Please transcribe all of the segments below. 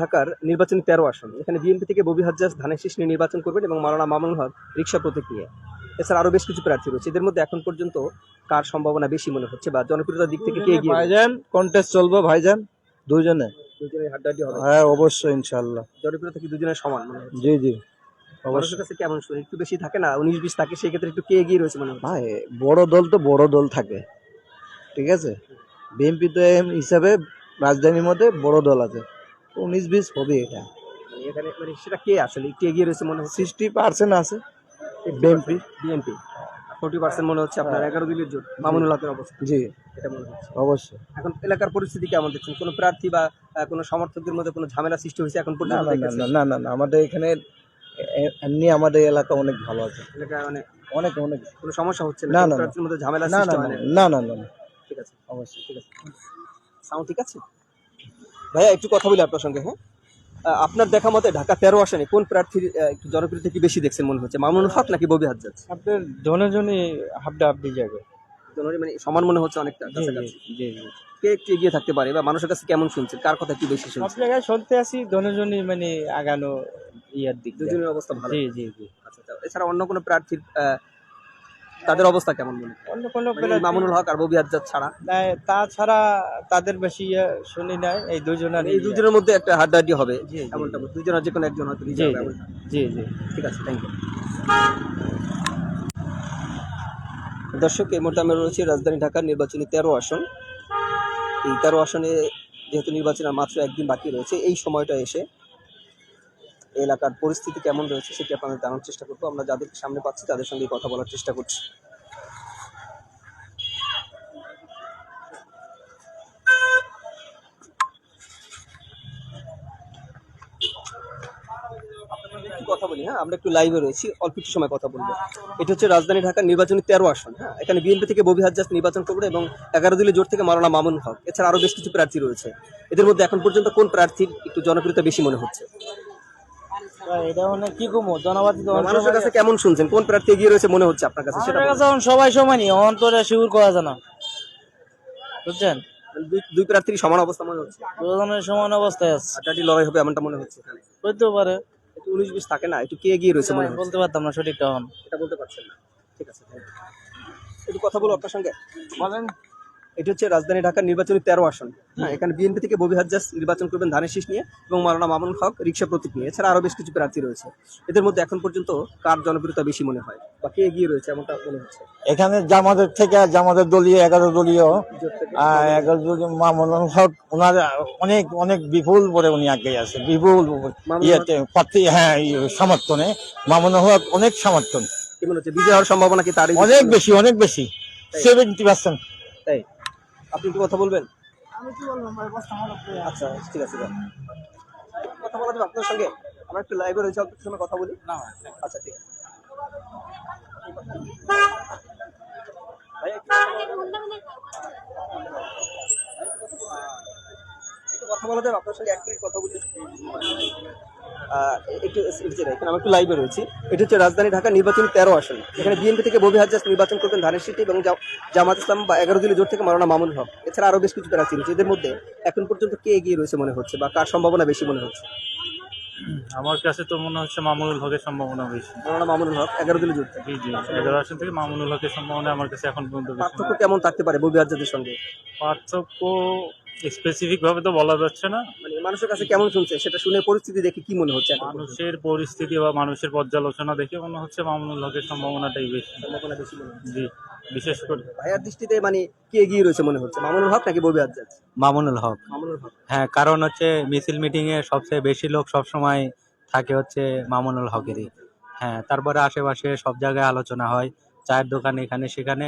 ঢাকার নির্বাচনী তেরো আসন। এখানে বিএনপি থেকে ববি হাজ্জাজ ধানের শীষ নিয়ে নির্বাচন করবেন এবং মাওলানা মামুন হক রিক্সা প্রতীক নিয়ে। এছাড়া আরও বেশ কিছু প্রার্থী রয়েছে। এদের মধ্যে এখন পর্যন্ত কার সম্ভাবনা বেশি মনে হচ্ছে বা জনপ্রিয়তার দিক থেকে কে এগিয়ে ভাইজান কন্টেস্ট চলবে ভাইজান দুজনে। হাড্ডাহাড্ডি হবে। হ্যাঁ অবশ্যই জনপ্রিয়তা কি দুজনের সমান মনে হচ্ছে? জি জি মানুষের কাছে কেমন শুনে? একটু বেশি থাকে না? উনিশ বিশ থাকে সেই ক্ষেত্রে একটু কে এগিয়ে রয়েছে মনে ভাই বড় দল তো বড় দল থাকে। ঠিক আছে? বিএনপি তো এম হিসাবে রাজধানীর মধ্যে বড় দল আছে। উনিশ বিশ হবে এটা। মানে এখানে মানে সেটা কে আসলে? একটু এগিয়ে রয়েছে মনে হচ্ছে। সিক্সটি পার্সেন্ট আছে। বিএনপি বিএনপি ফোর্টি পার্সেন্ট মনে হচ্ছে আপনার এগারো দিনের জোট। মামুনুল হকের অবস্থা। জি। এটা মনে হচ্ছে। অবশ্যই। এখন এলাকার পরিস্থিতি কেমন দেখছেন? কোনো প্রার্থী বা কোনো সমর্থকদের মধ্যে কোনো ঝামেলা সৃষ্টি হয়েছে এখন পর্যন্ত না না না আমাদের এখানে এমনি আমাদের এলাকা অনেক ভালো আছে। এলাকায় মানে অনেক অনেক। কোনো সমস্যা হচ্ছে না, না মধ্যে ঝামেলা না না না? না না ঠিক আছে। অবশ্যই। ঠিক আছে। সাউন্ড ঠিক আছে? ভাইয়া একটু কথা বলি আপনার সঙ্গে হ্যাঁ? আপনার দেখা মতে ঢাকা তেরো আসনে কোন প্রার্থীর জনপ্রিয়তা কি বেশি দেখছেন মনে হচ্ছে? মামুনুল হক নাকি ববি হাজ্জাজ? আপনার জনজনই হাবডা হাবডি যাবে দুজনেরই মানে সমান মনে হচ্ছে অনেকটা কাছাকাছি। কে একটু এগিয়ে থাকতে পারে বা মানুষের কাছে কেমন শুনছেন? কার কথা একটু বেশি শুনছেন? জায়গায় শুনতে আসি দনজনই মানে আগানো ইয়ার দিক দুজনের অবস্থা ভালো। জি জি জি। আচ্ছা আচ্ছা। এছাড়া অন্য কোনো প্রার্থীর তাদের অবস্থা কেমন মনে অন্য কোনো মানে মামুনুল হক আর ববি ছাড়া। তাছাড়া তাদের বেশি ইয়ে শুনি নাই এই দুজনের এই দুজনের মধ্যে একটা হাড্ডাহাড্ডি হবে এমনটা দুজনের যে কোনো একজন হয়তো জি জি। ঠিক আছে থ্যাংক ইউ দর্শক এই মুহূর্তে আমরা রয়েছি রাজধানী ঢাকার নির্বাচনী তেরো আসন। এই তেরো আসনে যেহেতু নির্বাচনের মাত্র একদিন বাকি রয়েছে এই সময়টা এসে এলাকার পরিস্থিতি কেমন রয়েছে সেটি আপনাদের জানার চেষ্টা করব। আমরা যাদের সামনে পাচ্ছি তাদের সঙ্গে কথা বলার চেষ্টা করছি। কথা বলি হ্যাঁ? আমরা একটু লাইভে রয়েছি, অল্প একটু সময় কথা বলব। এটা হচ্ছে রাজধানী ঢাকার নির্বাচনী তেরো আসন হ্যাঁ? এখানে বিএনপি থেকে ববি হাজ্জাজ নির্বাচন করবে এবং এগারো দিলে জোট থেকে মাওলানা মামুন হক। এছাড়া আরও বেশ কিছু প্রার্থী রয়েছে। এদের মধ্যে এখন পর্যন্ত কোন প্রার্থীর একটু জনপ্রিয়তা বেশি মনে হচ্ছে? এটা মানে কি কমো? জনবাদী মানুষের কাছে কেমন শুনছেন? কোন প্রার্থী এগিয়ে রয়েছে মনে হচ্ছে আপনার কাছে? সেটা বলুন। সবাই সমানই অন্তরে শিউর করা যায় বুঝছেন? দুই দুই প্রার্থীর সমান অবস্থা মনে হচ্ছে? দুজনের সমান অবস্থায় আছে। লড়াই হবে এমনটা মনে হচ্ছে পারে। একটু উনিশ বিশ থাকে না? একটু কে এগিয়ে রয়েছে মনে বলতে পারতাম না সঠিক তখন এটা বলতে পারছেন না। ঠিক আছে একটু কথা বলো আপনার সঙ্গে। বলেন। এটি হচ্ছে রাজধানী ঢাকার নির্বাচনী তেরো আসন। হ্যাঁ এখানে বিএনপি থেকে ববি হাজ্জাজ নির্বাচন করবেন ধানের শীষ নিয়ে এবং মাওলানা মামুন হক রিক্সা প্রতীক নিয়ে। এছাড়া আরও বেশ কিছু প্রার্থী রয়েছে। এদের মধ্যে এখন পর্যন্ত কার জনপ্রিয়তা বেশি মনে হয় বা কে এগিয়ে রয়েছে এমনটা মনে হচ্ছে? এখানে জামাতের থেকে জামাদের দলীয় এগারো দলীয় এগারো দলীয় মামুন হক ওনার অনেক অনেক বিপুল করে উনি আগে আছে বিপুল ইয়েতে প্রার্থী হ্যাঁ সমর্থনে। মামুন হক অনেক সমর্থন। কি মনে হচ্ছে? বিজয় হওয়ার সম্ভাবনা কি তার অনেক বেশি অনেক বেশি। সেভেন্টি পার্সেন্ট তাই। আপনি একটু কথা বলবেন? আমি কি বলব ভাই কথা আচ্ছা ঠিক আছে। কথা বলা যাবে আপনার সঙ্গে? আমরা একটু লাইভে রয়েছে আপনার সঙ্গে কথা বলি? না আচ্ছা ঠিক আছে। ভাই, কথা বলা যাবে আপনার সঙ্গে এক মিনিট কথা বলি। একটু এখানে আমরা একটু লাইভে রয়েছি। এটা হচ্ছে রাজধানী ঢাকা নির্বাচনী তেরো আসন। এখানে বিএনপি থেকে ববি হাজ্জাজ নির্বাচন করবেন ধানের সিটি এবং জামাত ইসলাম বা এগারো দিনের জোট থেকে মারানা মামুন হক। এছাড়া আরও বেশ কিছু প্রার্থী রয়েছে এদের মধ্যে এখন পর্যন্ত কে এগিয়ে রয়েছে মনে হচ্ছে বা কার সম্ভাবনা বেশি মনে হচ্ছে? আমার কাছে তো মনে হচ্ছে মামুনুল হকের সম্ভাবনা বেশি। মারানা মামুন হক এগারো দিনের জোট থেকে। জি জি এগারো আসন থেকে মামুনুল হকের সম্ভাবনা আমার কাছে এখন পর্যন্ত পার্থক্য কেমন থাকতে পারে ববি হাজ্জাদের সঙ্গে? পার্থক্য স্পেসিফিক ভাবে তো বলা যাচ্ছে না। মানে মানুষের কাছে কেমন শুনছে? সেটা শুনে পরিস্থিতি দেখে কি মনে হচ্ছে মানুষের পরিস্থিতি বা মানুষের পর্যালোচনা দেখে মনে হচ্ছে মামুনুল হকের সম্ভাবনাটাই বেশি। সম্ভাবনা বেশি জি বিশেষ করে। ভাইয়ার দৃষ্টিতে মানে কে এগিয়ে রয়েছে মনে হচ্ছে? মামুনুল হক নাকি ববি হাজ্জাজ মামুনুল হক। মামুনুল হক। হ্যাঁ কারণ হচ্ছে মিছিল মিটিং এ সবচেয়ে বেশি লোক সব সময় থাকে হচ্ছে মামুনুল হকেরই। হ্যাঁ তারপরে আশেপাশে সব জায়গায় আলোচনা হয় চায়ের দোকান এখানে সেখানে।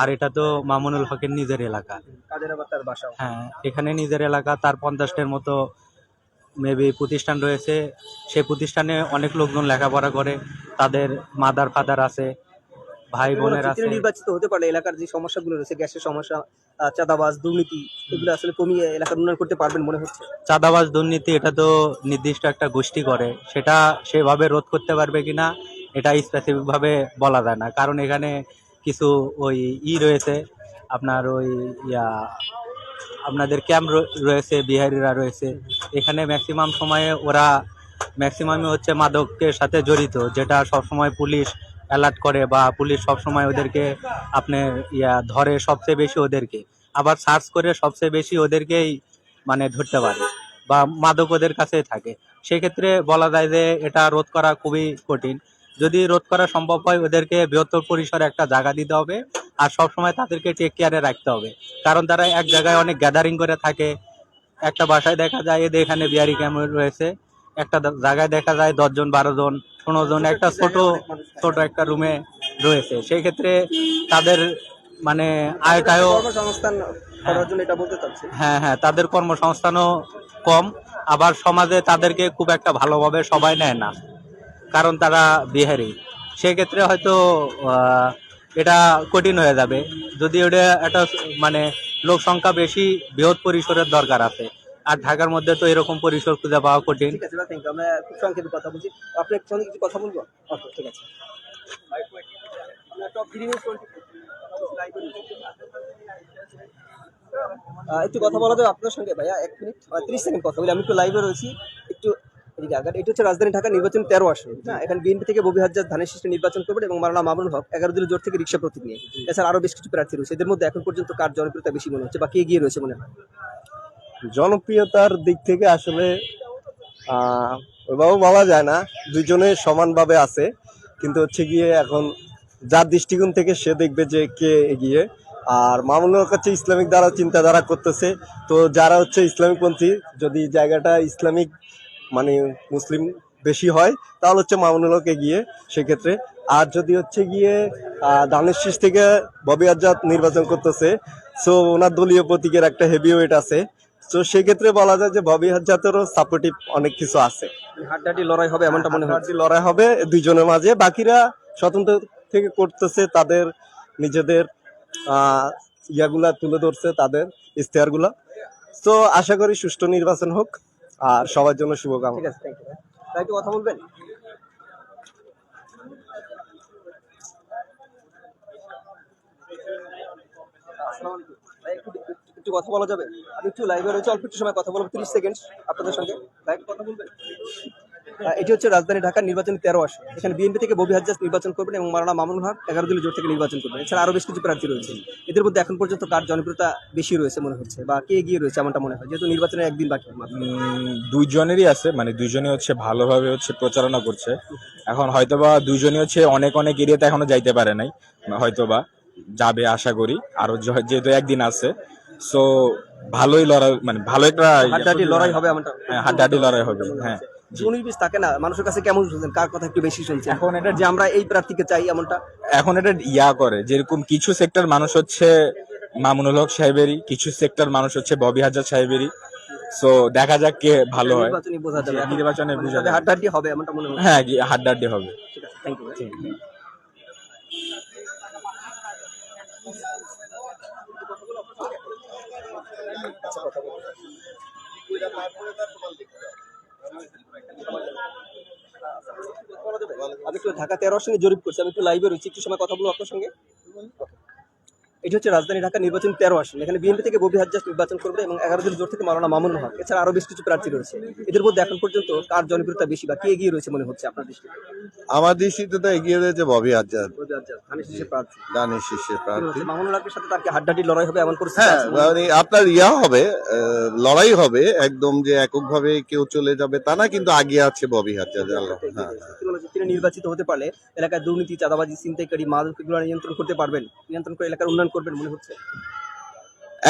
আর এটা তো মামুনুল হকের নিজের এলাকা। কাদের আবার তার বাসা হ্যাঁ এখানে নিজের এলাকা তার পঞ্চাশটার মতো মেবি প্রতিষ্ঠান রয়েছে। সেই প্রতিষ্ঠানে অনেক লোকজন লেখাপড়া করে তাদের মাদার ফাদার আছে ভাই বোনের আছে। নির্বাচিত হতে পারলে এলাকার যে সমস্যাগুলো রয়েছে গ্যাসের সমস্যা চাঁদাবাজ দুর্নীতি এগুলো আসলে কমিয়ে এলাকার উন্নয়ন করতে পারবেন মনে হচ্ছে? চাঁদাবাজ দুর্নীতি এটা তো নির্দিষ্ট একটা গোষ্ঠী করে। সেটা সেভাবে রোধ করতে পারবে কিনা এটা স্পেসিফিক ভাবে বলা যায় না। কারণ এখানে কিছু ওই ই রয়েছে, আপনার ওই ইয়া, আপনাদের ক্যাম্প রয়েছে, বিহারিরা রয়েছে। এখানে ম্যাক্সিমাম সময়ে ওরা ম্যাক্সিমামই হচ্ছে মাদকের সাথে জড়িত, যেটা সবসময় পুলিশ অ্যালার্ট করে বা পুলিশ সবসময় ওদেরকে আপনার ইয়া ধরে সবচেয়ে বেশি ওদেরকে। আবার সার্চ করে সবচেয়ে বেশি ওদেরকেই মানে ধরতে পারে বা মাদক ওদের কাছেই থাকে। সেক্ষেত্রে বলা যায় যে এটা রোধ করা খুবই কঠিন। যদি রোধ করা সম্ভব হয় ওদেরকে বৃহত্তর পরিসরে একটা জায়গা দিতে হবে আর সবসময় তাদেরকে টেক কেয়ারে রাখতে হবে। কারণ তারা এক জায়গায় অনেক গ্যাদারিং করে থাকে। একটা বাসায় দেখা যায় এদের এখানে বিহারি ক্যাম্প রয়েছে। একটা জায়গায় দেখা যায় দশজন বারো জন পনেরো জন একটা ছোট ছোট একটা রুমে রয়েছে। সেই ক্ষেত্রে তাদের মানে আয়টায়ও কর্মসংস্থান করার জন্য এটা বলতে চাচ্ছি। হ্যাঁ হ্যাঁ তাদের কর্মসংস্থানও কম। আবার সমাজে তাদেরকে খুব একটা ভালোভাবে সবাই নেয় না। কারণ তারা বিহারি। সেক্ষেত্রে হয়তো এটা কঠিন হয়ে যাবে। যদি ওটা একটা মানে লোক সংখ্যা বেশি, বৃহৎ পরিসরের দরকার আছে। আর ঢাকার মধ্যে তো এরকম পরিসর খুঁজে পাওয়া কঠিন। কথা বলছি। কিছু কথা বলব? ঠিক আছে। একটু কথা বলা যাবে আপনার সঙ্গে ভাইয়া? এক মিনিট ত্রিশ সেকেন্ড কথা বলি। আমি একটু লাইভে রয়েছি। একটু এদিকে আগান এটা হচ্ছে রাজধানী ঢাকা নির্বাচন তেরো আসন। হ্যাঁ এখানে বিএনপি থেকে ববি হাজার ধানের শীর্ষে নির্বাচন করবেন এবং মারানা মামুন হক এগারো দিনের জোর থেকে রিক্সা প্রতীক নিয়ে। এছাড়া আরও বেশ কিছু প্রার্থী রয়েছে। এদের মধ্যে এখন পর্যন্ত কার জনপ্রিয়তা বেশি মনে হচ্ছে বা কে এগিয়ে রয়েছে মনে হয়? জনপ্রিয়তার দিক থেকে আসলে ওইভাবে বলা যায় না দুজনে সমানভাবে আছে। কিন্তু হচ্ছে গিয়ে এখন যার দৃষ্টিকোণ থেকে সে দেখবে যে কে এগিয়ে। আর মামুনুর কাছে ইসলামিক দ্বারা চিন্তাধারা করতেছে। তো যারা হচ্ছে ইসলামিকপন্থী যদি জায়গাটা ইসলামিক মানে মুসলিম বেশি হয় তাহলে হচ্ছে মামুনুল গিয়ে সেক্ষেত্রে। আর যদি হচ্ছে গিয়ে দানের শীষ থেকে ববি আজাদ নির্বাচন করতেছে সো ওনার দলীয় প্রতীকের একটা হেভি ওয়েট আছে। তো সেক্ষেত্রে বলা যায় যে ববি হাজাতেরও সাপোর্টিভ অনেক কিছু আছে। হাড্ডাহাড্ডি লড়াই হবে এমনটা মনে হচ্ছে। হাড্ডাহাড্ডি লড়াই হবে দুইজনের মাঝে। বাকিরা স্বতন্ত্র থেকে করতেছে তাদের নিজেদের ইয়াগুলা তুলে ধরছে তাদের ইশতেহারগুলা। তো আশা করি সুষ্ঠু নির্বাচন হোক। আর সবার জন্য শুভকামনা। ঠিক আছে একটু কথা বলবেন? একটু কথা বলা যাবে? আমি একটু লাইভে রয়েছে, অল্প একটু সময় কথা বলব, তিরিশ সেকেন্ড আপনাদের সঙ্গে। লাইভ কথা বলবেন? এটি হচ্ছে রাজধানী ঢাকার নির্বাচন তেরো আসন। এখানে বিএনপি থেকে ববি হাজ্জাজ নির্বাচন করবেন এবং মারানা মামুন হক এগারো দিনের জোর থেকে নির্বাচন করবেন। এছাড়া আরও বেশ কিছু প্রার্থী রয়েছে। এদের মধ্যে এখন পর্যন্ত কার জনপ্রিয়তা বেশি রয়েছে মনে হচ্ছে বা কে এগিয়ে রয়েছে এমনটা মনে হয়? যেহেতু নির্বাচনের একদিন বাকি। দুইজনেরই আছে মানে দুইজনই হচ্ছে ভালোভাবে হচ্ছে প্রচারণা করছে। এখন হয়তোবা দুইজনই হচ্ছে অনেক অনেক এরিয়াতে এখনও যাইতে পারে নাই হয়তোবা যাবে আশা করি। আরও য- যেহেতু একদিন আছে সো ভালোই লড়াই মানে ভালো একটা হাড্ডাহাড্ডি লড়াই হবে এমনটা। হ্যাঁ, হাড্ডাহাড্ডি লড়াই হবে হ্যাঁ। উনিশ বিশ থাকে না মানুষের কাছে কেমন শুনছেন? কার কথা একটু বেশি শুনছেন? এখন এটা যে আমরা এই প্রার্থীকে চাই এমনটা? এখন এটা ইয়া করে যেরকম কিছু সেক্টর মানুষ হচ্ছে মামুনুল হক সাহেবেরই কিছু সেক্টর মানুষ হচ্ছে ববি হাজার সাহেবেরই। সো দেখা যাক কে ভালো হয়। নির্বাচনী বোঝা যাবে। নির্বাচনে বুঝা যাবে। হাড্ডাহাড্ডি হবে এমনটা মনে হয় হ্যাঁ গিয়ে হাড্ডাহাড্ডি হবে। ঠিক আছে থ্যাংক ইউ আমি একটু ঢাকা তেরো সঙ্গে জরিপ করছি আমি একটু লাইভে রয়েছি একটু সময় কথা বলব আপনার সঙ্গে এটি হচ্ছে রাজধানী ঢাকা নির্বাচন তেরো আসন। এখানে বিএনপি থেকে ববি হাজ্জাজ নির্বাচন করবে এবং এগারো দিন জোর থেকে মারানা মামুনুল হক। এছাড়া আরও বেশ কিছু প্রার্থী রয়েছে। এদের মধ্যে এখন পর্যন্ত কার জনপ্রিয়তা বেশি বা কে এগিয়ে রয়েছে মনে হচ্ছে আপনার দৃষ্টিতে? আমার দৃষ্টিতে তো এগিয়ে রয়েছে ববি ববি হাজ্জাজ ধানের প্রার্থী। প্রার্থী। মামুনুল হকের সাথে তার কি হাড্ডাহাড্ডি লড়াই হবে এমন পরিস্থিতি হ্যাঁ মানে আপনার ইয়া হবে লড়াই হবে একদম যে এককভাবে কেউ চলে যাবে তা না কিন্তু আগে আছে ববি আজাদ হ্যাঁ মনে হচ্ছে তিনি নির্বাচিত হতে পারলে এলাকায় দুর্নীতি চাঁদাবাজি ছিনতাইকারী মাদক নিয়ন্ত্রণ করতে পারবেন। নিয়ন্ত্রণ করে এলাকার উন্নয়ন করবেন মনে হচ্ছে?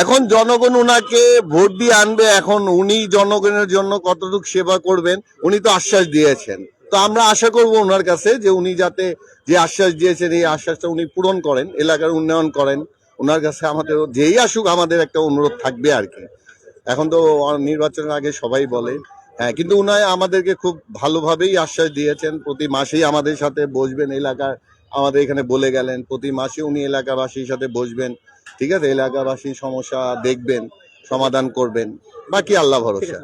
এখন জনগণ উনাকে ভোট দিয়ে আনবে, এখন উনি জনগণের জন্য কতটুকু সেবা করবেন, উনি তো আশ্বাস দিয়েছেন। তো আমরা আশা করব ওনার কাছে যে উনি যাতে যে আশ্বাস দিয়েছেন, এই আশ্বাসটা উনি পূরণ করেন, এলাকার উন্নয়ন করেন। ওনার কাছে আমাদের, যেই আসুক, আমাদের একটা অনুরোধ থাকবে আর কি। এখন তো নির্বাচনের আগে সবাই বলে হ্যাঁ কিন্তু উনায় আমাদেরকে খুব ভালোভাবেই আশ্বাস দিয়েছেন। প্রতি মাসেই আমাদের সাথে বসবেন এলাকার, আমাদের এখানে বলে গেলেন, প্রতি মাসে উনি এলাকাবাসীর সাথে বসবেন, ঠিক আছে? এলাকাবাসীর সমস্যা দেখবেন, সমাধান করবেন। বাকি আল্লাহ ভরসা।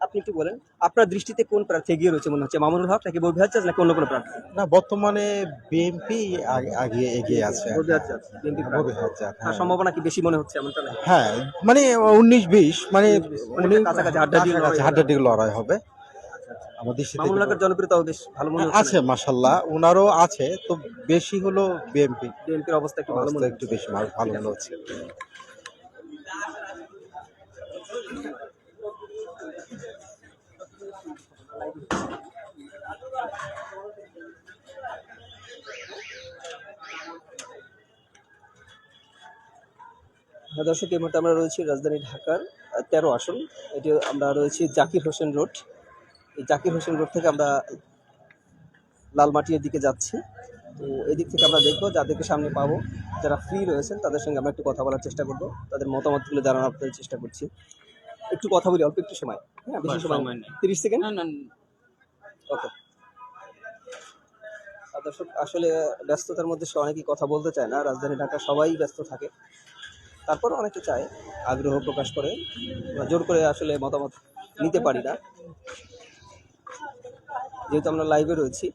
আপনি একটু বলেন আপনার দৃষ্টিতে কোন প্রার্থী এগিয়ে রয়েছে মনে হচ্ছে? মামুনুল হক নাকি ববি হাজ্জাজ নাকি অন্য কোনো প্রার্থী? না বর্তমানে বিএনপি আগে এগিয়ে আছে। তার সম্ভাবনা কি বেশি মনে হচ্ছে এমনটা হ্যাঁ মানে উনিশ বিশ মানে মানে কাছাকাছি হবে। হাড্ডাহাড্ডি লড়াই হবে। আমাদের সাথে মামুনুল হকের জনপ্রিয়তাও বেশ ভালো মনে আছে ওনারও আছে তো বেশি হলো বিএনপি। বিএনপির অবস্থা একটু ভালো মনে একটু বেশি ভালো মনে হচ্ছে। হ্যাঁ, দর্শক এই মুহূর্তে আমরা রয়েছি রাজধানী ঢাকার তেরো আসন। এটি আমরা রয়েছি জাকির হোসেন রোড। এই জাকির হোসেন রোড থেকে আমরা লালমাটির দিকে যাচ্ছি। তো এদিক থেকে আমরা দেখব যাদেরকে সামনে পাবো যারা ফ্রি রয়েছেন তাদের সঙ্গে আমরা একটু কথা বলার চেষ্টা করব। তাদের মতামতগুলো জানানোর আপনাদের চেষ্টা করছি। একটু কথা বলি অল্প একটু সময়। হ্যাঁ বেশি সময় তিরিশ সেকেন্ড? ওকে। দর্শক আসলে ব্যস্ততার মধ্যে সে অনেকেই কথা বলতে চায় না। রাজধানী ঢাকা সবাই ব্যস্ত থাকে। তারপর অনেকে চায়, আগ্রহ প্রকাশ করে জোর করে আসলে মতামত নিতে পারি না। যেহেতু আমরা লাইভে রয়েছি।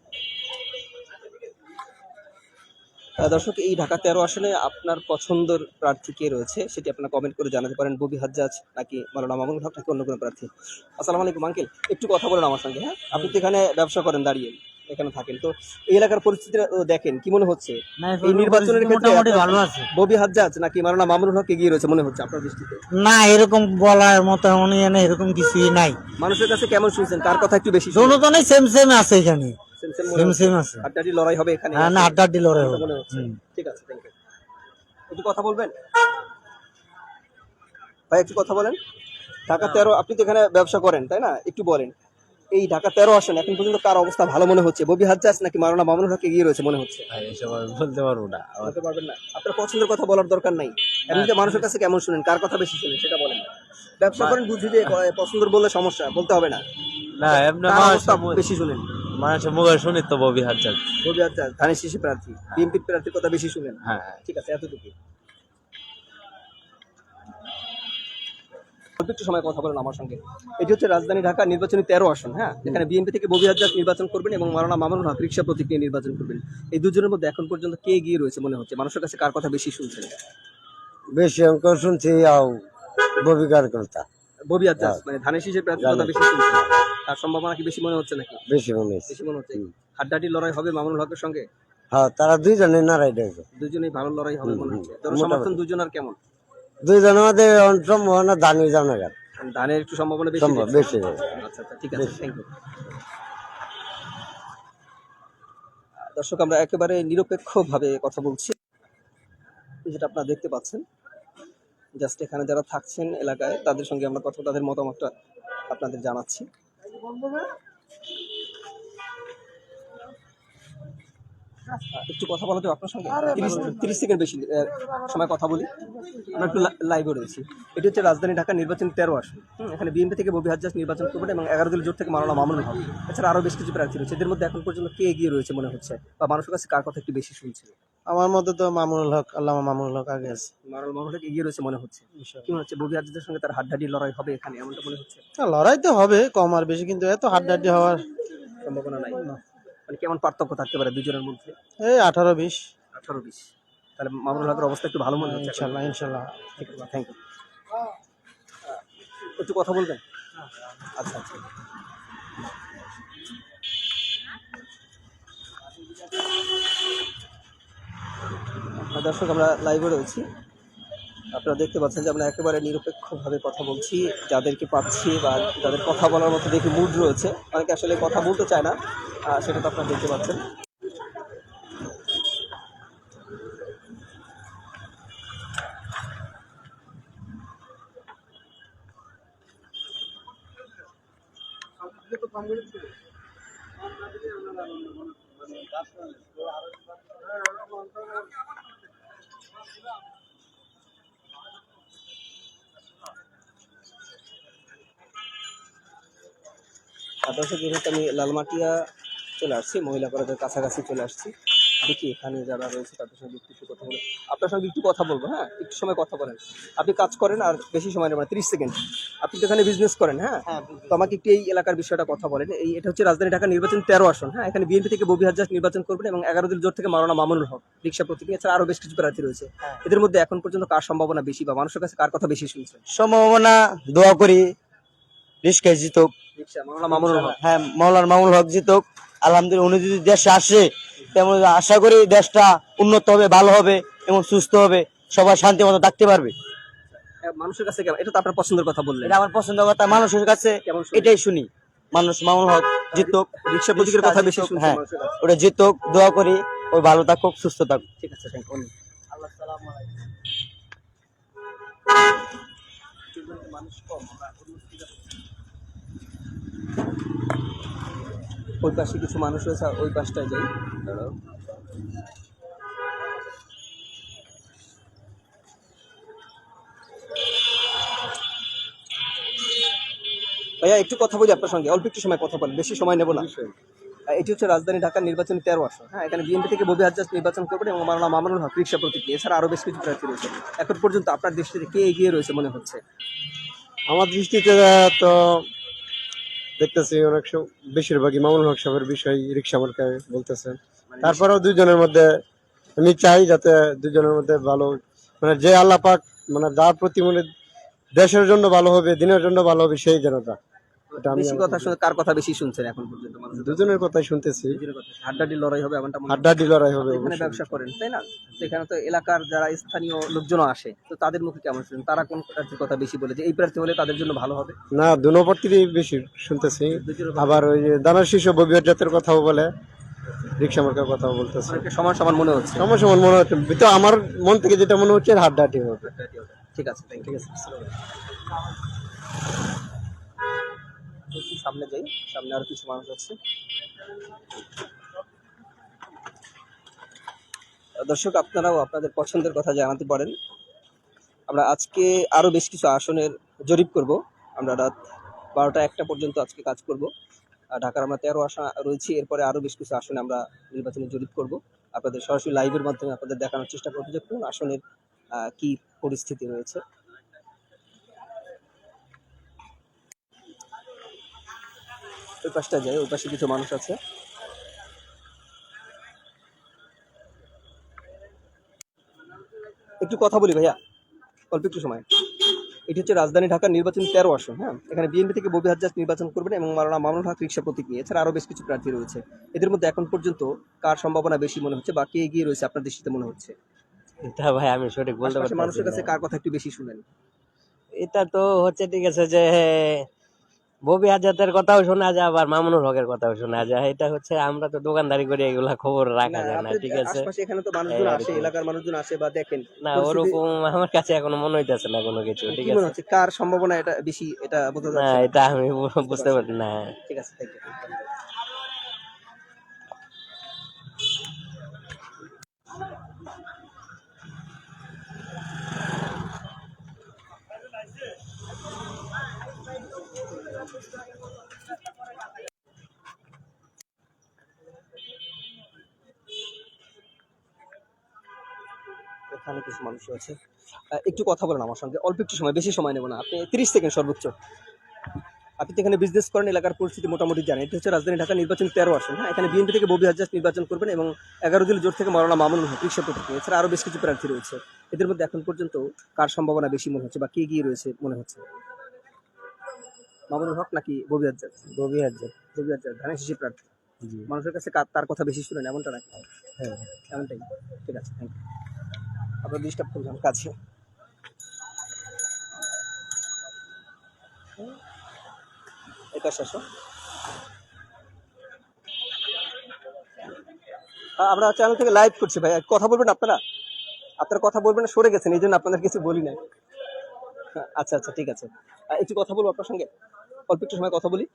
দর্শক, এই ঢাকা তেরো আসনে আপনার পছন্দের প্রার্থী কে রয়েছে, সেটি আপনারা কমেন্ট করে জানাতে পারেন। ববি হাজ্জাজ নাকি মালানা মামুন হক নাকি অন্য কোনো প্রার্থী। আসসালামু আলাইকুম আঙ্কেল একটু কথা বলেন আমার সঙ্গে হ্যাঁ? আপনি তো এখানে ব্যবসা করেন, দাঁড়িয়ে। এখানে থাকেন। তো এই এলাকার পরিস্থিতি দেখেন কি মনে হচ্ছে? এই নির্বাচনের ক্ষেত্রে ভালো আছে। ববি হাজ্জাজ নাকি মালানা মামুনুল হক এগিয়ে রয়েছে মনে হচ্ছে আপনার দৃষ্টিতে? না এরকম বলার মতো উনি এনে এরকম কিছুই নাই। মানুষের কাছে কেমন শুনছেন? কার কথা একটু বেশি? দুজনেই সেম সেম আছে এখানে। Same same? আছে। হাড্ডাহাড্ডি লড়াই হবে এখানে? হ্যাঁ না আড্ডাড্ডি লড়াই হবে। ঠিক আছে থ্যাংক ইউ একটু কথা বলবেন? ভাই একটু কথা বলেন। ঢাকা তেরো আপনি তো এখানে ব্যবসা করেন তাই না? একটু বলেন। এই ঢাকা তেরো আসেন এখন পর্যন্ত কার অবস্থা ভালো মনে হচ্ছে? ববি হাজ্জাজ নাকি মারানা মামুনুল হক এগিয়ে রয়েছে মনে হচ্ছে? বলতে পারব না। বলতে পারবেন না। আপনার পছন্দের কথা বলার দরকার নাই। এমনিতে মানুষের কাছে কেমন শুনেন? কার কথা বেশি শুনেন? সেটা বলেন। ব্যবসা করেন বুঝি যে পছন্দের বললে সমস্যা বলতে হবে না। না এমনি বেশি শুনেন? মানুষের মুখে শুনি তো ববি হাজার ববি হাজ্জাজ ধানের শিশি প্রার্থী বিএনপির প্রার্থীর কথা বেশি শুনেন। হ্যাঁ। ঠিক আছে এতটুকু একটু সময় কথা বলেন আমার সঙ্গে। এটি হচ্ছে রাজধানী ঢাকা নির্বাচনী তেরো আসন হ্যাঁ? এখানে বিএনপি থেকে ববি হাজার নির্বাচন করবেন এবং মারানা মামুনুল হক রিক্সা প্রতীক নিয়ে নির্বাচন করবেন। এই দুজনের মধ্যে এখন পর্যন্ত কে এগিয়ে রয়েছে মনে হচ্ছে? মানুষের কাছে কার কথা বেশি শুনছেন? বেশি অঙ্ক শুনছি আও ববিকার কথা? ববি হাজার মানে ধানের শীষের প্রার্থীর কথা বেশি শুনছেন। তার সম্ভাবনা কি বেশি মনে হচ্ছে নাকি? বেশি মনে হচ্ছে। বেশি মনে হচ্ছে। হাড্ডাহাড্ডি লড়াই হবে মামুনুল হকের সঙ্গে? হ্যাঁ তারা দুইজনে নারাই দুজনেই ভালো লড়াই হবে মনে হচ্ছে। সমর্থন দুজনের কেমন? দুইজনের মধ্যে সম্ভাবনা দানি জানাগার ধানের একটু সম্ভাবনা বেশি সম্ভব বেশি আচ্ছা আচ্ছা ঠিক আছে থ্যাংক ইউ দর্শক আমরা একেবারে নিরপেক্ষভাবে কথা বলছি। যেটা আপনারা দেখতে পাচ্ছেন জাস্ট এখানে যারা থাকছেন এলাকায় তাদের সঙ্গে আমরা কথা তাদের মতামতটা আপনাদের জানাচ্ছি। একটু কথা বলা যাবে আপনার সঙ্গে? তিরিশ সেকেন্ড বেশি সময় কথা বলি। আমরা একটু লাইভে রয়েছি। এটি হচ্ছে রাজধানী ঢাকা নির্বাচন তেরো আসন। এখানে বিএনপি থেকে ববি হাজ্জাজ নির্বাচন করবেন এবং এগারো দলের জোট থেকে মারানা মামুনুল হক। এছাড়া আরও বেশ কিছু প্রার্থী রয়েছে। এদের মধ্যে এখন পর্যন্ত কে এগিয়ে রয়েছে মনে হচ্ছে? বা মানুষের কাছে কার কথা একটু বেশি শুনছে? আমার মতে তো মামুনুল হক আল্লাহ মামুনুল হক আগে আছে। মারানা মামুনুল হক এগিয়ে রয়েছে মনে হচ্ছে। কি মনে হচ্ছে? ববি হাজ্জাজের সঙ্গে তার হাড্ডাহাড্ডি লড়াই হবে এখানে এমনটা মনে হচ্ছে? লড়াই তো হবে কম আর বেশি কিন্তু এত হাড্ডাহাড্ডি হওয়ার সম্ভাবনা নাই। মানে কেমন পার্থক্য থাকতে পারে দুজনের মধ্যে? এই আঠারো বিশ। আঠারো বিশ। তাহলে মামুনুল হকের অবস্থা একটু ভালো মনে হচ্ছে ইনশাল্লাহ ইনশাল্লাহ। ঠিক আছে থ্যাংক ইউ একটু কথা বলবেন? আচ্ছা আচ্ছা। দর্শক আমরা লাইভে রয়েছি। আপনারা দেখতে পাচ্ছেন যে আমরা একেবারে নিরপেক্ষভাবে কথা বলছি, যাদেরকে পাচ্ছি বা যাদের কথা বলার মতো দেখি মুড রয়েছে। অনেকে আসলে কথা বলতে চায় না সেটা তো আপনারা দেখতে পাচ্ছেন। দর্শক এই মুহূর্তে আমি লালমাটিয়া চলে আসছি মহিলা কলেজের কাছাকাছি চলে আসছি। দেখি এখানে যারা রয়েছে তাদের সঙ্গে একটু একটু কথা বলে। আপনার সঙ্গে একটু কথা বলব হ্যাঁ? একটু সময় কথা বলেন। আপনি কাজ করেন আর বেশি সময় নেবেন তিরিশ সেকেন্ড। আপনি তো এখানে বিজনেস করেন হ্যাঁ? তো আমাকে একটু এই এলাকার বিষয়টা কথা বলেন। এই এটা হচ্ছে রাজধানী ঢাকা নির্বাচন তেরো আসন হ্যাঁ? এখানে বিএনপি থেকে ববি হাজার নির্বাচন করবেন এবং এগারো দিন জোর থেকে মাওলানা মামুনুল হক রিক্সা প্রতীক এছাড়া আরও বেশ কিছু প্রার্থী রয়েছে। এদের মধ্যে এখন পর্যন্ত কার সম্ভাবনা বেশি বা মানুষের কাছে কার কথা বেশি শুনছে সম্ভাবনা দোয়া করি জিতুক মাওলানা হ্যাঁ মৌলার মামুল হক। জিতুক। আলহামদুলিল্লাহ উনি যদি দেশে আসে তেমন আশা করি দেশটা উন্নত হবে ভালো হবে এবং সুস্থ হবে। সবাই শান্তি মতো থাকতে পারবে। মানুষের কাছে এটা তো আপনার পছন্দের কথা বললেন। এটা আমার পছন্দ কথা মানুষের কাছে এটাই শুনি। মানুষ মামুল হক জিতুক। রিক্সা প্রতীকের কথা বেশি হ্যাঁ ওটা জিতুক দোয়া করি ওই ভালো থাকুক সুস্থ থাকুক। ঠিক আছে থ্যাংক ইউ ওই পাশে কিছু মানুষ রয়েছে ওই পাশটায় যাই। দাঁড়াও। ভাইয়া একটু কথা বলি আপনার সঙ্গে। অল্প একটু সময় কথা বলেন বেশি সময় নেব না। এটি হচ্ছে রাজধানী ঢাকার নির্বাচন তেরো আসন। হ্যাঁ এখানে বিএনপি থেকে ববি হাজার নির্বাচন করবেন এবং মামলা মামুনুল হক রিক্সা প্রতীক। এছাড়া আরও বেশ কিছু প্রার্থী রয়েছে। এখন পর্যন্ত আপনার দৃষ্টিতে কে এগিয়ে রয়েছে মনে হচ্ছে? আমার দৃষ্টিতে তো দেখতেছি অনেক বেশিরভাগই মামুন হক সাহেবের বিষয় রিক্সা মার্কায় বলতেছেন তারপরেও দুজনের মধ্যে আমি চাই যাতে দুজনের মধ্যে ভালো মানে যে আল্লাহ পাক মানে যার প্রতি মানে দেশের জন্য ভালো হবে, দিনের জন্য ভালো হবে, সেই আমি বেশি কথা শুনে কার কথা বেশি শুনছেন এখন পর্যন্ত মানুষ দুজনের কথাই শুনতেছি। হাড্ডাড্ডি লড়াই হবে এমনটা মনে। হাড্ডাহাড্ডি লড়াই হবে এখানে ব্যবসা করেন তাই না? তো এখানে তো এলাকার যারা স্থানীয় লোকজন আসে তো তাদের মুখে কেমন শুনেন তারা কোন প্রার্থীর কথা বেশি বলে যে এই প্রার্থী হলে তাদের জন্য ভালো হবে? না দুনপর্তিরই বেশি শুনতেছি। আবার ওই যে দানার শিশু ববিয়ার জাতের কথাও বলে রিক্সা মার্কার কথাও বলতেছে। সমান সমান মনে হচ্ছে। সমান সমান মনে হচ্ছে। তো আমার মন থেকে যেটা মনে হচ্ছে হাড্ডাহাড্ডি হবে। ঠিক আছে ঠিক আছে একটু সামনে যাই, সামনে আরও কিছু মানুষ আছে। দর্শক, আপনারাও আপনাদের পছন্দের কথা জানাতে পারেন। আমরা আজকে আরও বেশ কিছু আসনের জরিপ করব। আমরা রাত বারোটা একটা পর্যন্ত আজকে কাজ করব। ঢাকার আমরা তেরো আসন রয়েছি, এরপরে আরও বেশ কিছু আসনে আমরা নির্বাচনে জরিপ করব। আপনাদের সরাসরি লাইভের মাধ্যমে আপনাদের দেখানোর চেষ্টা করব যে কোন আসনের কি পরিস্থিতি রয়েছে। ওই পাশটা যায় ওই পাশে কিছু মানুষ আছে। একটু কথা বলি ভাইয়া অল্প একটু সময়। এটি হচ্ছে রাজধানী ঢাকার নির্বাচন তেরো আসন হ্যাঁ? এখানে বিএনপি থেকে ববি হাজ্জাজ নির্বাচন করবেন এবং মারানা মামুনুল হক রিক্সা প্রতীক নিয়ে এছাড়া আরও বেশ কিছু প্রার্থী রয়েছে। এদের মধ্যে এখন পর্যন্ত কার সম্ভাবনা বেশি মনে হচ্ছে? বা কে এগিয়ে রয়েছে আপনার দৃষ্টিতে মনে হচ্ছে? এটা ভাই আমি সঠিক বলতে পারছি মানুষের কাছে কার কথা একটু বেশি শুনেন? এটা তো হচ্ছে ঠিক আছে যে ববি আজাদের কথাও শোনা যায় আবার মামুনুর হকের কথাও শোনা যায়। এটা হচ্ছে আমরা তো দোকানদারি করে এগুলা খবর রাখা যায় না ঠিক আছে? এখানে তো মানুষজন আসে এলাকার মানুষজন আসে বা দেখেন না ওরকম আমার কাছে এখনও মনে হইতেছে না কোনো কিছু ঠিক আছে? কার সম্ভাবনা এটা বেশি এটা বোঝা না যাচ্ছে না। এটা আমি বুঝতে পারি না। ঠিক আছে থ্যাংক ইউ এখানে কিছু মানুষ আছে। একটু কথা বলেন আমার সঙ্গে। অল্প একটু সময়, বেশি সময় নেব না। আপনি তিরিশ সেকেন্ড সর্বোচ্চ। আপনি তো এখানে বিজনেস করেন, এলাকার পরিস্থিতি মোটামুটি জানেন। এটা হচ্ছে রাজধানী ঢাকা নির্বাচন তেরো আসন। হ্যাঁ এখানে বিএনপি থেকে ববি হাজার নির্বাচন করবেন এবং এগারো দিন জোট থেকে মৌলানা মামুনুল হক রিক্সা প্রতীক এছাড়া আরও বেশ কিছু প্রার্থী রয়েছে। এদের মধ্যে এখন পর্যন্ত কার সম্ভাবনা বেশি মনে হচ্ছে বা কে গিয়ে রয়েছে মনে হচ্ছে? মামুনুল হক নাকি ববি হাজার ববি আজাদ ববি হাজার ধানের শিশির প্রার্থী। মানুষের কাছে তার কথা বেশি শুনেন এমনটা নাকি? হ্যাঁ। এমনটাই। ঠিক আছে থ্যাংক ইউ আপনার ডিস্টার্ব করলাম কাছে। এটা শেষ। আমরা চ্যানেল থেকে লাইভ করছি ভাই। কথা বলবেন আপনারা? আপনারা কথা বলবেন সরে গেছেন এই জন্য আপনাদের কিছু বলি নাই। আচ্ছা আচ্ছা ঠিক আছে। একটু কথা বলব আপনার সঙ্গে? অল্প একটু সময় কথা বলি।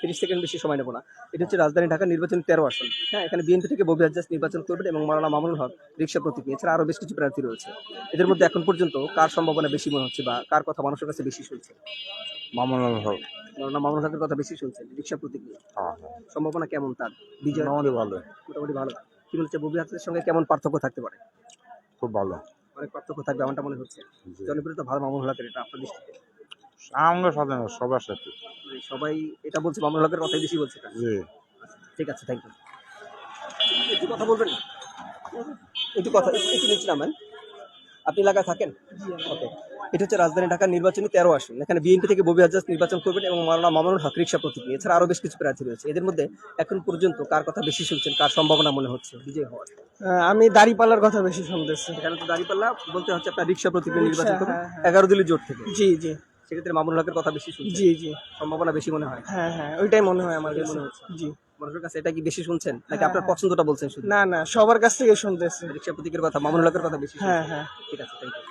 তিরিশ সেকেন্ড বেশি সময় নেব না। এটা হচ্ছে রাজধানী ঢাকা নির্বাচন তেরো আসন। হ্যাঁ এখানে বিএনপি থেকে ববি হাজ্জাজ নির্বাচন করবেন এবং মারানা মামুনুল হক রিক্সা প্রতীক। এছাড়া আরও বেশ কিছু প্রার্থী রয়েছে। এদের মধ্যে এখন পর্যন্ত কার সম্ভাবনা বেশি মনে হচ্ছে বা কার কথা মানুষের কাছে বেশি শুনছে? মামুনুল হক। মারানা মামুনুল হকের কথা বেশি শুনছেন রিক্সা প্রতীক নিয়ে। সম্ভাবনা কেমন তার? বিজয়? মোটামুটি ভালো। মোটামুটি ভালো। কি বলছে ববি সঙ্গে কেমন পার্থক্য থাকতে পারে? খুব ভালো। অনেক পার্থক্য থাকবে এমনটা মনে হচ্ছে। জনপ্রিয় তো ভালো মামুন হলাকের এটা আপনার দৃষ্টিতে? আমরা সাধারণ সবার সাথে। মানে সবাই এটা বলছে মামুন হলাকের কথাই বেশি বলছে এটা। জি। ঠিক আছে থ্যাংক ইউ একটু কথা বলবেন? একটু কথা একটু নিচে নামেন। আপনি এলাকায় থাকেন? ওকে এটা হচ্ছে রাজধানী ঢাকার নির্বাচনী তেরো আসন। এখানে বিএনপি থেকে ববি আজাদ নির্বাচন করবেন এবং মাওলানা মামুনুল হক রিক্সা প্রতীক। নিয়ে এছাড়া আরও বেশ কিছু প্রার্থী রয়েছে। এদের মধ্যে এখন পর্যন্ত কার কথা বেশি শুনছেন কার সম্ভাবনা মনে হচ্ছে? বিজয় হওয়ার। আমি দাড়িপাল্লার কথা বেশি শুনতেছি। এখানে তো দাঁড়িপাল্লা বলতে হচ্ছে আপনার রিক্সা প্রতীক নির্বাচন করবেন। হ্যাঁ, হ্যাঁ। এগারো দিল্লি জোট থেকে। জি জি। সেক্ষেত্রে মামুনুল হকের কথা বেশি শুনছেন। জি জি। সম্ভাবনা বেশি মনে হয়। হ্যাঁ হ্যাঁ ওইটাই মনে হয় আমার মনে হচ্ছে। জি। মানুষের কাছে এটা কি বেশি শুনছেন? নাকি হ্যাঁ, আপনার। পছন্দটা বলছেন শুধু? না না সবার কাছ থেকে শুনতেছি। রিক্সা প্রতীকের কথা মামুনুল হকের কথা বেশি হ্যাঁ হ্যাঁ। ঠিক আছে থ্যাংক ইউ